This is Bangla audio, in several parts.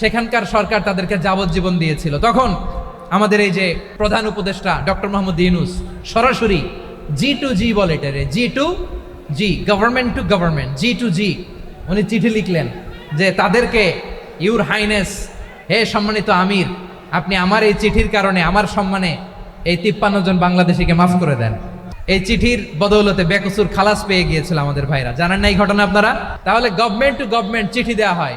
সেখানকার সরকার তাদেরকে যাবজ্জীবন দিয়েছিল। তখন আমাদের এই যে প্রধান উপদেষ্টা ডক্টর মোহাম্মদ ইউনুস সরাসরি জি টু জি বলে এটারে G to G government to government G to G, উনি চিঠি লিখলেন যে তাদেরকে ইউর হাইনেস হে সম্মানিত আমির, আপনি আমার এই চিঠির কারণে আমার সম্মানে এই তিপ্পান্ন জন বাংলাদেশিকে মাফ করে দেন। এই চিঠির বদৌলতে বেকসুর খালাস পেয়ে গিয়েছিল আমাদের ভাইরা। জানেন না এই ঘটনা আপনারা? তাহলে গভর্নমেন্ট টু গভর্নমেন্ট চিঠি দেওয়া হয়।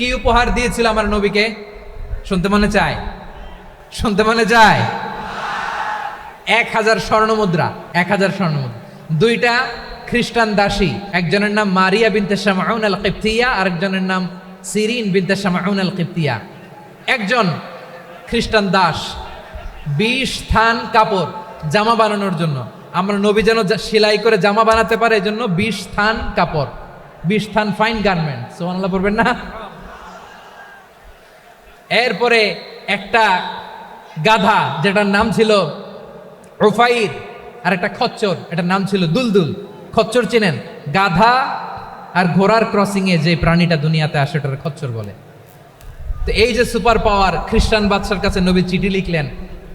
কি উপহার দিয়েছিল আমার নবীকে? শুনতে মনে চায়? শুনতে মনে চায়? এক হাজার স্বর্ণ মুদ্রা, এক হাজার স্বর্ণ মুদ্রা। দুইটা খ্রিস্টান দাসী, একজনের নাম মারিয়া বিনতে শামাউন আল কিপ্তিয়া আরেকজনের নাম সিরিন বিনতে শামাউন আল কিপ্তিয়া একজন খ্রিস্টান দাস, বিশ থান কাপড় জামা বানানোর জন্য। আমরা নবী যেন সেলাই করে জামা বানাতে পারে এই জন্য বিশ থান কাপড়, বিশ থান ফাইন গার্মেন্ট সোহানাল্লাহ পড়বেন না? এরপরে একটা গাধা, যেটার নাম ছিল রুফাইর আর একটা খচ্চর, এটার নাম ছিল দুলদুল। খচ্চর চেনেন? গাধা আর ঘোড়ার ক্রসিং এ যে প্রাণীটা দুনিয়াতে আসে ওটার খচ্চর বলে। তো এই যে সুপার পাওয়ার খ্রিস্টান বাদশার কাছে নবী চিঠি লিখলেন,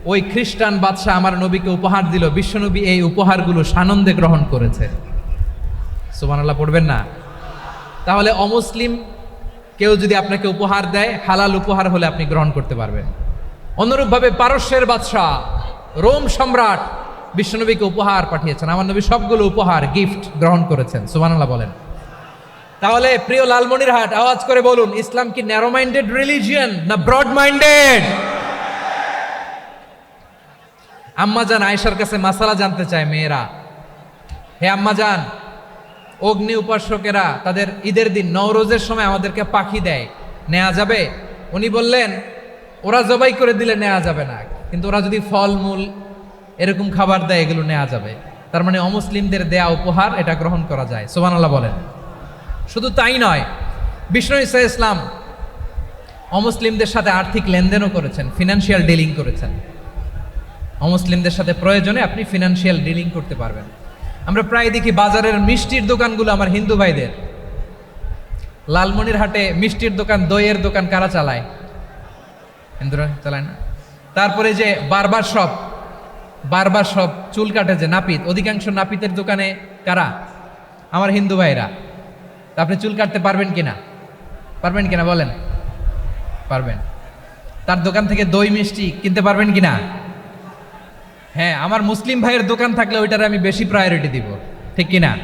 ওই খ্রিস্টান বাদশাহ আমার নবীকে উপহার দিল। বিশ্বনবী এই উপহারগুলো সানন্দে গ্রহণ করেছে। সুবহানাল্লাহ, পড়বেন না? তাহলে অমুসলিম কেউ যদি আপনাকে উপহার দেয়, হালাল উপহার হলে আপনি গ্রহণ করতে পারবেন। অনুরূপভাবে পারস্যের বাদশাহ, রোম সম্রাট বিশ্বনবীকে উপহার পাঠিয়েছেন। আমার নবী সবগুলো উপহার গিফট গ্রহণ করেছেন। সুবহানাল্লাহ বলেন। তাহলে প্রিয় লালমনিরহাট, আওয়াজ করে বলুন, ইসলাম কি ন্যারো মাইন্ডেড রিলিজিয়ান না ব্রড মাইন্ডেড আম্মা আম্মাজান আয়েশার কাছে মাসালা জানতে চায় মেয়েরা। হে আম্মাজান অগ্নি উপাসকেরা তাদের ঈদের দিন নওরোজের সময় আমাদেরকে পাখি দেয়। নেওয়া যাবে? উনি বললেন, ওরা জবাই করে দিলে নেওয়া যাবে না। কিন্তু ওরা যদি ফলমূল, এরকম খাবার দেয়, এগুলো নেওয়া যাবে। তার মানে অমুসলিমদের দেয়া উপহার, এটা গ্রহণ করা যায়। সোবানাল্লাহ বলেন। শুধু তাই নয়, বিষ্ণু ইসা ইসলাম অমুসলিমদের সাথে আর্থিক লেনদেনও করেছেন ফিনান্সিয়াল ডিলিং করেছেন। অমুসলিমদের সাথে প্রয়োজনে আপনি ফিনান্সিয়াল ডিলিং করতে পারবেন। আমরা প্রায় দেখি বাজারের মিষ্টির দোকানগুলো আমার হিন্দু ভাইদের। লালমনির হাটে মিষ্টির দোকান, দইয়ের দোকান কারা চালায়? হিন্দুরা চালায় না? তারপরে যে বারবার শপ বারবার শপ চুল কাটে যে নাপিত, অধিকাংশ নাপিতের দোকানে কারা? আমার হিন্দু ভাইরা। আপনি চুল কাটতে পারবেন কিনা? পারবেন কিনা বলেন? পারবেন। তার দোকান থেকে দই মিষ্টি কিনতে পারবেন কিনা? হ্যাঁ আমার মুসলিম ভাইয়ের দোকান থাকলে ওইটার আমি বেশি প্রায়োরিটি দিব। ঠিক কিনা?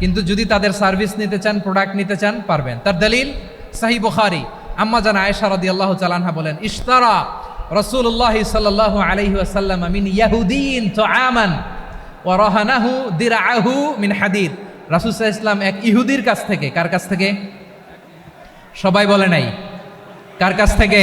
কিন্তু যদি তাদের সার্ভিস নিতে চান প্রোডাক্ট নিতে চান, পারবেন। তার দলিল সাহি বুখারি আম্মা জান আয়েশা রাদিয়াল্লাহু তাআলাহা বলেন, ইশতারা রাসূলুল্লাহ সাল্লাল্লাহু আলাইহি ওয়াসাল্লাম মিন ইয়াহুদিন তুআমান ওয়া রাহানাহু দিরআহু মিন হাদিদ। রাসূল ইসলাম এক ইহুদির কাছ থেকে, কার কাছ থেকে? সবাই বলে নাই। কার কাছ থেকে?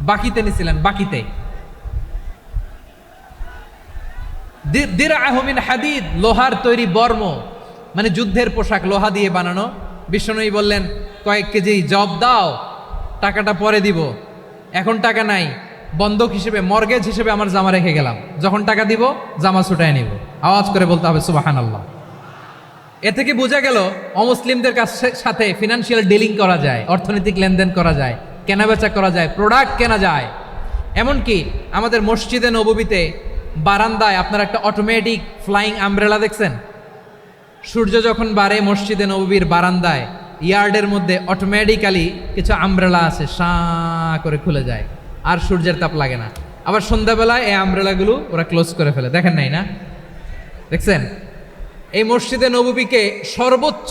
বাকিতে নিছিলেন, বাকিতে। দি- দিরআহু মিন হাদিদ, লোহার তৈরি বর্ম মানে যুদ্ধের পোশাক লোহা দিয়ে বানানো। বিষ্ণুই বললেন, কয়েক কেজি জব দাও, টাকাটা পরে দিব। এখন টাকা নাই, বন্ধক হিসেবে, মর্গেজ হিসেবে আমার জামা রেখে গেলাম। যখন টাকা দিব, জামা ছুটায় নিব। আওয়াজ করে বলতে হবে সুবাহান আল্লাহ এ থেকে বোঝা গেল, অমুসলিমদের কাছে সাথে ফিনান্সিয়াল ডিলিং করা যায়, অর্থনৈতিক লেনদেন করা যায়। কেনাবেচা করা যায় প্রোডাক্ট কেনা যায়। এমনকি আমাদের মসজিদে, নববীতে, বারান্দায় আপনার একটা অটোমেটিক ফ্লাইং আমব্রেলা দেখছেন? সূর্য যখন বাড়ে মসজিদে, নববীর বারান্দায়, ইয়ার্ডের মধ্যে অটোমেটিক্যালি কিছু আমব্রেলা আছে সাঁ করে খুলে যায়। আর সূর্যের তাপ লাগে না। আবার সন্ধ্যাবেলায় এই আমব্রেলাগুলো ওরা ক্লোজ করে ফেলে। দেখেন নাই না? দেখছেন? এই মসজিদে, নববীকে সর্বোচ্চ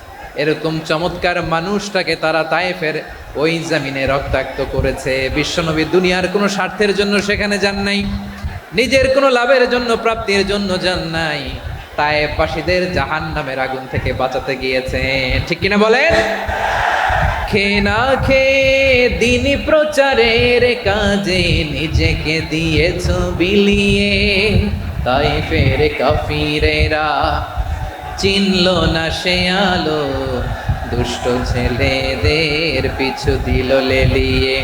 এরকম চমৎকার মানুষটাকে তারা তায়েফের ওই জামিনে রক্তাক্ত করেছে। বিশ্বনবী দুনিয়ার কোনো স্বার্থের জন্য সেখানে যান নাই, নিজের কোনো লাভের জন্য, প্রাপ্তির জন্য যান নাই। তায়েফবাসীদের জাহান নামের আগুন থেকে বাঁচাতে গিয়েছে। ঠিক কিনা বলেন? খে না খে দিন প্রচারের কাজে নিজেকে দিয়েছ বিলিয়ে। তাই ফের কাফিরেরা চিনল না সে আলো। দুষ্ট ছেলেদের পিছু দিল লেলিয়ে